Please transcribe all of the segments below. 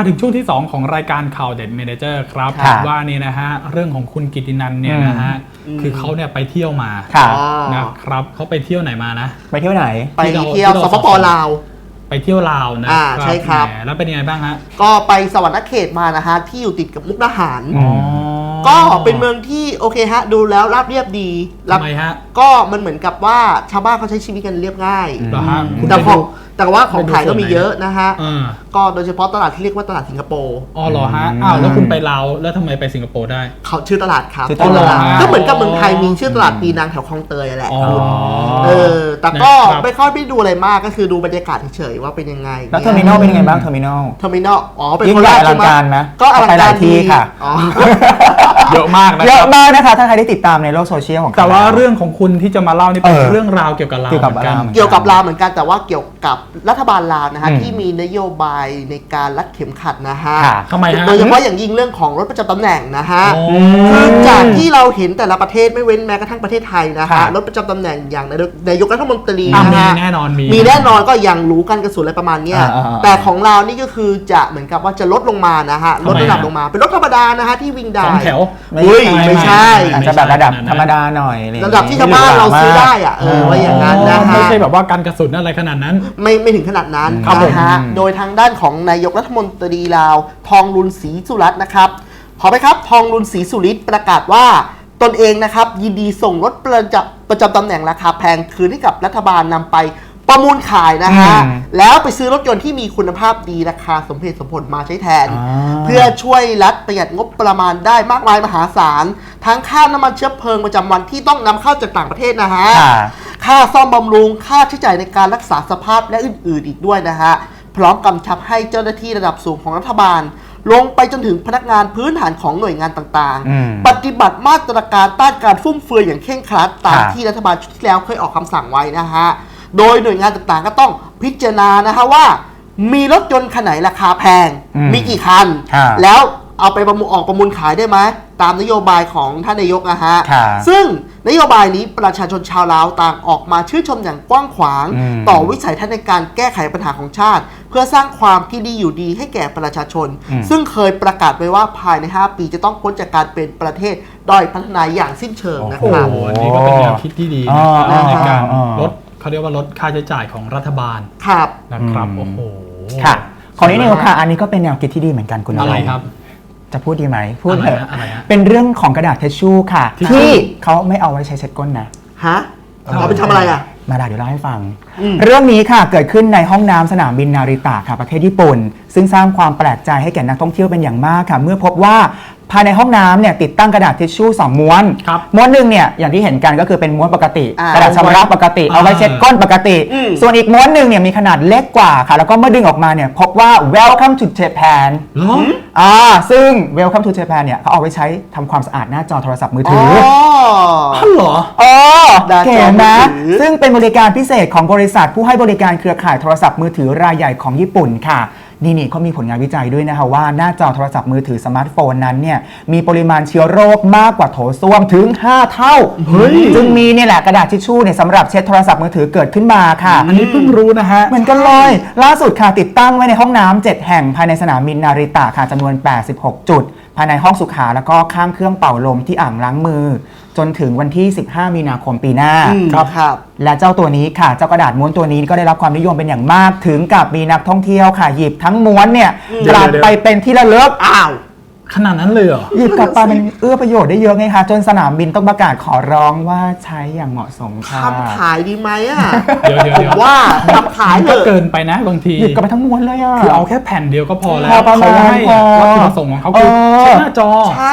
มาถึงช่วงที่ 2 ของรายการข่าวเด็ดเมเนเจอร์ครับค่ะว่านี่นะฮะเรื่องของคุณกิตินันเนี่ยนะฮะอืม คือเขาเนี่ยไปเที่ยวมาค่ะอ๋อนะครับเขาไปเที่ยวไหนมานะ ไปเที่ยวไหน ไปที่เราเที่ยวที่สเรา ปปลาว ไปเที่ยวลาวนะอ่าใช่ครับ แหมแล้วเป็นยังไงบ้างฮะก็ไปสวรรค์เขตมานะฮะที่อยู่ติดกับมุกดาหารอืมก็เป็นเมืองที่โอเคฮะ ดูแล้วราบเรียบดีรับทำไมฮะก็มันเหมือนกับว่าชาวบ้านเขาใช้ชีวิตกันเรียบง่าย เหรอฮะคุณแต่ไปขอดูงแต่ว่าของไปดูขายก็มีส่วนไหนเยอะนะฮะ อ่าก็โดยเฉพาะตลาดที่เรียกว่าตลาดสิงคโปร์อ๋อเหรอฮะอืมอ้าวแล้วคุณไปลาวแล้วทำไมไปสิงคโปร์ได้ เขาชื่อตลาดครับชื่อตลาด ก็เหมือนกับเมืองไทยมีชื่อตลาดปีนังแถวคลองเตยแหละอ๋อเออแต่ก็นะครับ ไม่ค่อยได้ดูอะไรมากก็คือดูบรรยากาศเฉยๆว่าเป็นยังไงแล้วเทอร์มินอลเป็นยังไงบ้างเทอร์มินอล เทอร์มินอลอ๋อเป็นยิ่งคนใหญ่แรกอลัใช่งไหมการไหมก็อลังไปหกาลารยที่ดีค่ะ อ๋อ เยอะมากนะเยคอะรับ มากนะคะ ถ้าใครได้ติดตามในโลกโซเชียลของ แต่ว่าเรื่องของคุณที่จะมาเล่านี่เป็นเออเรื่องราวเกี่ยวกับลาวเกี่ยวกับเหมือนกัน ลาว เกี่ยวกับลาวเหมือนกันแต่ว่าเกี่ยวกับรัฐบาลลาวนะฮะอืมที่มีนโยบายในการรัดเข็มขัดนะฮะค่ะทำไมฮะ โดยเฉพาะอย่างยิ่งเรื่องของรถประจำตำแหน่งนะฮะอ๋อคือจากที่เราเห็นแต่ละประเทศไม่เว้นแม้กระทั่งประเทศไทยนะครัฮะบ รถประจำตำแหน่งอย่างนายกนายกรัฐมนตรีอะนะมีฮะแน่นอนมี มีแน่นอนก็อย่างรู้กันกระสุนอะไรประมาณเนี้ยอ่าๆๆแต่ของเรานี่ก็คือจะเหมือนกับว่าจะลดลงมานะฮะทำไม ลดระดับฮะลงมา เป็นรถธรรมดานะฮะที่วิ่งได้ สองแถว เฮ้ยไม่ใช่ อาจจะแบบระดับธรรมดาหน่อยอไอย่งงี้ระดับที่ชาวบ้านเราซื้อได้อะเออว่าอย่างนั้นนะฮะ ไม่ใช่แบบว่าการกระสุนอะไรขนาดนั้น ไม่ไม่ถึงขนาดนั้นครับผมนะฮะโดยทางด้านของนายกรัฐมนตรีลาว ทองรุนศรีสุรัตน์นะครับ ขอไปครับ ทองรุนศรีสุริตน์ประกาศว่าตนเองนะครับ ยินดีส่งรถประจำประจำตำแหน่งราคาแพงคืนให้กับรัฐบาลนำไปประมูลขายนะฮะ อืม แล้วไปซื้อรถยนต์ที่มีคุณภาพดีราคาสมเหตุสมผลมาใช้แทนอ่าเพื่อช่วยรัฐประหยัดงบประมาณได้มากมายมหาศาล ทั้งค่าน้ำมันเชื้อเพลิงประจำวันที่ต้องนำเข้าจากต่างประเทศนะฮะ ค่ะ ค่าซ่อมบำรุง ค่าใช้จ่ายในการรักษาสภาพและอื่น ๆ อีกด้วยนะฮะ พร้อมกำชับให้เจ้าหน้าที่ระดับสูงของรัฐบาล ลงไปจนถึงพนักงานพื้นฐานของหน่วยงานต่าง อืม ๆ ปฏิบัติมาตรการต้านการฟุ่มเฟือยอย่างเคร่งครัด ตามค่ะที่รัฐบาลชุดที่แล้วเคยออกคำสั่งไว้นะฮะ โดยหน่วยงานต่างๆ ก็ต้องพิจารณานะฮะว่า มีรถยนต์คันไหนราคาแพง อืมมีกี่คันค่ะแล้ว เอาไปประมูลออกประมูลขายได้ไหมตามนโยบายของท่านนายกนะฮะ ค่ะซึ่งนโยบายนี้ประชาชนชาวลาวต่างออกมาชื่นชมอย่างกว้างขวาง อืมต่อวิสัยทัศน์ในการแก้ไขปัญหาของชาติ เพื่อสร้างความที่ดีอยู่ดีให้แก่ประชาชน อืม ซึ่งเคยประกาศไว้ว่าภายใน 5 ปีจะต้องพ้นจากการเป็นประเทศด้อยพัฒนาอย่างสิ้นเชิงนะโอ้คโห รับ อันนี้ก็เป็นแนวคิดที่ดีอ๋นะอในการอ๋อลดเขาเรียกว่าลดค่าใช้จ่ายของรัฐบาลครับ นะครับ อืม โอ้โห ค่ะ ของนิดนึงค่ะ อันนี้ก็เป็นแนวคิดที่ดีเหมือนกันคุณอะไรนงครับ จะพูดดีไหมพูดอะไรเถอะฮะอะไรฮะเป็นเรื่องของกระดาษทิชชู่ค่ะ ทิชชู่ ที่เขาไม่เอาไว้ใช้เช็ดก้นนะ ฮะเอาไปทำอะไรอะ มาดาเดี๋ยวเล่าให้ฟัง อืม เรื่องนี้ค่ะเกิดขึ้นในห้องน้ำสนามบินนาริตะค่ะประเทศญี่ปุ่น ซึ่งสร้างความแปลกใจให้แก่นักท่องเที่ยวเป็นอย่างมากค่ะ เมื่อพบว่า ภายในห้องน้ำเนี่ยติดตั้งกระดาษทิชชู่สองม้วนครับม้วนหนึ่งเนี่ยอย่างที่เห็นกันก็คือเป็นม้วนปกติ อ่ากระดาษชำระปกติอ่าเอาไว้เช็ดก้นปกติ อืม ส่วนอีกม้วนหนึ่งเนี่ยมีขนาดเล็กกว่าค่ะ แล้วก็เมื่อดึงออกมาเนี่ยพบว่า welcome to Japan เหรอ อ่าซึ่ง welcome to Japan เนี่ยเขาเอาไว้ใช้ทำความสะอาดหน้าจอโทรศัพท์มืออ๋ถือ ออ๋อเหรออ๋อหน้าจอเก๋นะมือถือ ซึ่งเป็นบริการพิเศษของบริษัทผู้ให้บริการเครือข่ายโทรศัพท์มือถือรายใหญ่ของญี่ปุ่นค่ะ นี่นี่เขามีผลงานวิจัยด้วยนะคะว่าหน้าจอโทรศัพท์มือถือสมาร์ทโฟนนั้นเนี่ยมีปริมาณเชื้อโรคมากกว่าโถส้วมถึง 5 เท่า เฮ้ย จึงมีเนี่ยแหละกระดาษทิชชู่เนี่ยสำหรับเช็ดโทรศัพท์มือถือเกิดขึ้นมาค่ะ อันนี้เพิ่งรู้นะฮะ เหมือนกันเลย ล่าสุดค่ะติดตั้งไว้ในห้องน้ำ7แห่งภายในสนามบินนาริตะค่ะจำนวน 86 จุดภายในห้องสุขาแล้วก็ข้างเครื่องเป่าลมที่อ่างล้างมือ จนถึงวันที่ 15 มีนาคมปีหน้าอืมครับครับ และเจ้าตัวนี้ค่ะ เจ้ากระดาษม้วนตัวนี้ก็ได้รับความนิยมเป็นอย่างมาก ถึงกับมีนักท่องเที่ยวค่ะหยิบทั้งม้วนเนี่ยเดี๋ยวกลับเดี๋ยว ไปเป็นที่ระลึก อ้าว ขนาดนั้นเลยเหรอ หยิบกลับไปมันเอื้อประโยชน์ได้เยอะไงคะ จนสนามบินต้องประกาศขอร้องว่าใช้อย่างเหมาะสมค่ะทำขายดีไหมอะเดี๋ยวเดี๋ยวผเดี๋ยวมว่าทำขายมันเถก็อะเกินไปนะบางที หยิบกลับไปทั้งม้วนเลยอะ คือเอาแค่แผ่นเดียวก็พอแล้วพอประมาณเขาให้พอวัตถุประสงค์ของเขาคือเออ ใช้หน้าจอ ใช่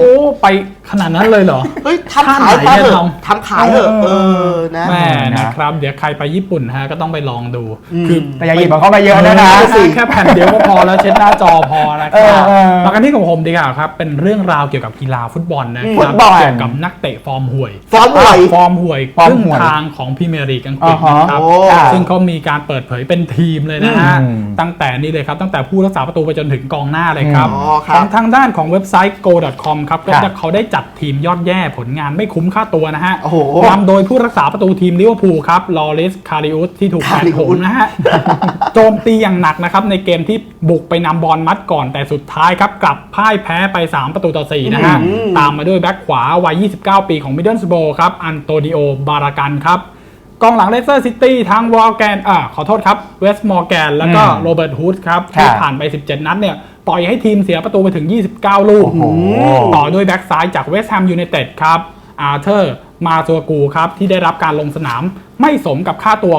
โอ้ไปขนาดนั้นเลยเหรอ เฮ้ยทำขายไปเถอะทำขายเถอะเออนะ แม่นะนะครับ เดี๋ยวใครไปญี่ปุ่นฮะก็ต้องไปลองดูอืมคือแต่อย่าหยิบของเข้ามาเยอะนะนะเออแค่แผ่นเดียวก็พอแล้วเช็ดหน้าจอพอนะคเอรัอบเออ มากันที่ของผมดีกว่าครับ เป็นเรื่องราวเกี่ยวกับกีฬาฟุตบอลนะคฟุรัตบอล เกี่ยวกับนักเตะฟอร์มห่วย ฟอร์มห่วย ฟอร์มห่วยฟอร์คมรึ่งห่วยทางของพรีเมียร์ลีกอังกฤษอ่าฮะนะครับโอ้ซึ่งเขามีการเปิดเผยเป็นทีมเลยนะฮะ อืมตั้งแต่นี่เลยครับ ตั้งแต่ผู้รักษาประตูไปจนถึงกองหน้าเลยครับ อ๋อคขรัอบงทางด้านของเว็บไซต์ go.com ครับก็ครับจะเขาได้จัดทีมยอดแย่ผลงานไม่คุ้มค่าตัวนะฮะโอ้โหนำโดยผู้รักษาประตูทีมลิเวอร์อร์พูลครับลอริสคาริอุสที่ถูกแฟน Karius โหมนะฮะ โจมตีอย่างหนักนะครับในเกมที่บุกไปนำบอลมัดก่อนแต่สุดท้ายครับกลับพ่ายแพ้ไป 3 ประตูต่อ 4 นะฮะอืมตามมาด้วยแบ็คขวาวัย 29 ปีของมิดเดิลสโบครับ อันโตนิโอบารากันครับ กองหลังเลสเตอร์ซิตี้ทั้งวอลแกนอ่าขอโทษครับเวสต์มอร์แกนแล้วก็อืมโรเบิร์ตฮูดครับครับที่ผ่านไป 17 นัดเนี่ยปล่อยให้ทีมเสียประตูไปถึง 29 ลูกโอ้โหต่อด้วยแบ็กซ้ายจากเวสต์แฮมยูไนเต็ดครับอาร์เธอร์ มาซัวกูครับที่ได้รับการลงสนามไม่สมกับค่าตัว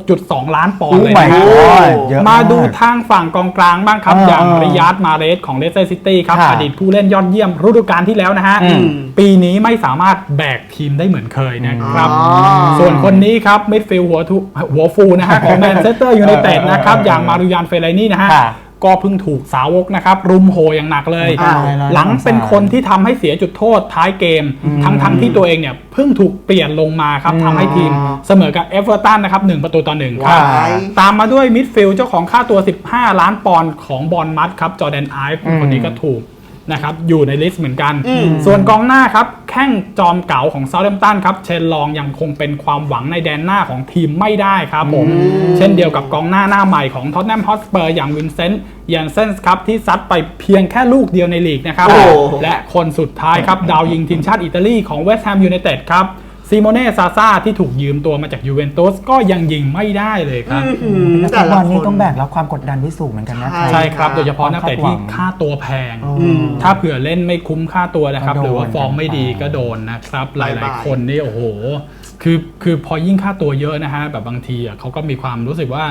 6.2 ล้านปอนด์เลยนะฮะโอ้ my god เยอะมาดูกทางฝั่งกองกลางบ้างครับเอออย่างเออริยาดมาเรสของเลสเตอร์ซิตี้ครับ ค่ะอดีตผู้เล่นยอดเยี่ยมฤดูกาลที่แล้วนะฮะ อืม ปีนี้ไม่สามารถแบกทีมได้เหมือนเคยนะครับ อ๋อ ส่วนคนนี้ครับมิดฟิลด์หัวทุหัวฟูนะฮะของแมนเชสเตอร์ยูไนเต็ดนะครับเออเออเอออย่างมารุยานเฟลนี่นะฮะ ค่ะ ก็เพิ่งถูกสาวกนะครับ รุมโหอย่างหนักเลย อ่า หลังเป็นคนที่ทำให้เสียจุดโทษท้ายเกม ทั้งทั้งๆที่ตัวเองเนี่ยเพิ่งถูกเปลี่ยนลงมาครับอืมทำให้ทีมเสมอกับเอเวอร์ตันนะครับหนึ่งประตูต่อหนึ่งครับ ว้าย ตามมาด้วยมิดฟิลด์เจ้าของค่าตัว 15 ล้านปอนด์ของบอลมัดครับจอร์แดนไอฟ์อืมคนนี้ก็ถูก นะครับอยู่ในลิสต์เหมือนกันอืมส่วนกองหน้าครับแข้งจอมเก๋าของเซาท์แฮมป์ตันครับเชนลองยังคงเป็นความหวังในแดนหน้าของทีมไม่ได้ครับผม เช่นเดียวกับกองหน้าหน้าใหม่ของท็อตแนมฮอสเปอร์อย่างวินเซนต์ยันเซนส์ครับที่ซัดไปเพียงแค่ลูกเดียวในลีกนะครับโอ้และคนสุดท้ายครับดาวยิงทีมชาติอิตาลีของเวสต์แฮมยูไนเต็ดครับ ซิโมเน่ซาซาที่ถูกยืมตัวมาจากยูเวนตุสก็ยังยิงไม่ได้เลยครับอืมนักฟุแต่ตบละอลนี่คนต้องแบกรับความกดดันที่สูงเหมือนกันนะ ใช่ใช่ครับ โดยเฉพาะนักเตะที่คาดหวังค่าตัวแพงอืมถ้าเผื่อเล่นไม่คุ้มค่าตัวนะครับก็โดนหรือว่าฟอร์มไม่ดีกันไปก็โดนนะครับหบ๊ายลายบายๆ คนนี่โอ้โหคือคือพอยิ่งค่าตัวเยอะนะฮะแบบบางทีอะเขาก็มีความรู้สึกว่า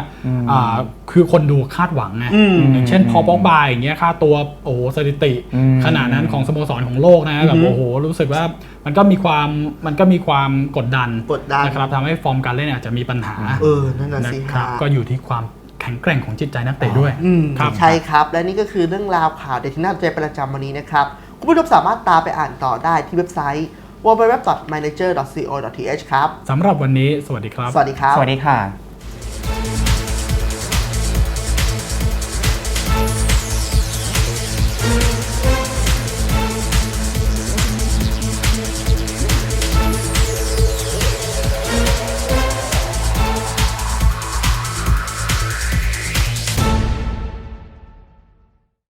อ่าคือคนดูคาดหวังไงอืมอย่างเช่นพอบอกบายอย่างเงี้ยค่าตัวโอ้โหสถิติอืมขนาดนั้นของสโมสรของโลกนะแบบโอ้โหรู้สึกว่ามันก็มีความมันก็มีความกดดันกดดัน นะครับทำให้ฟอร์มการเล่นอาจจะมีปัญหาเออ นั่นน่ะนะสิครับฮะก็อยู่ที่ความแข็งแกร่งของจิตใจนักเตะด้วยอืมครับ ใช่ครับ และนี่ก็คือเรื่องราวข่าวเด็ดที่น่าสนใจประจำวันนี้นะครับ คุณผู้ชมสามารถตามไปอ่านต่อได้ที่เว็บไซต์ www.manager.co.th ครับ สำหรับวันนี้สวัสดีครับ สวัสดีครับ สวัสดีค่ะ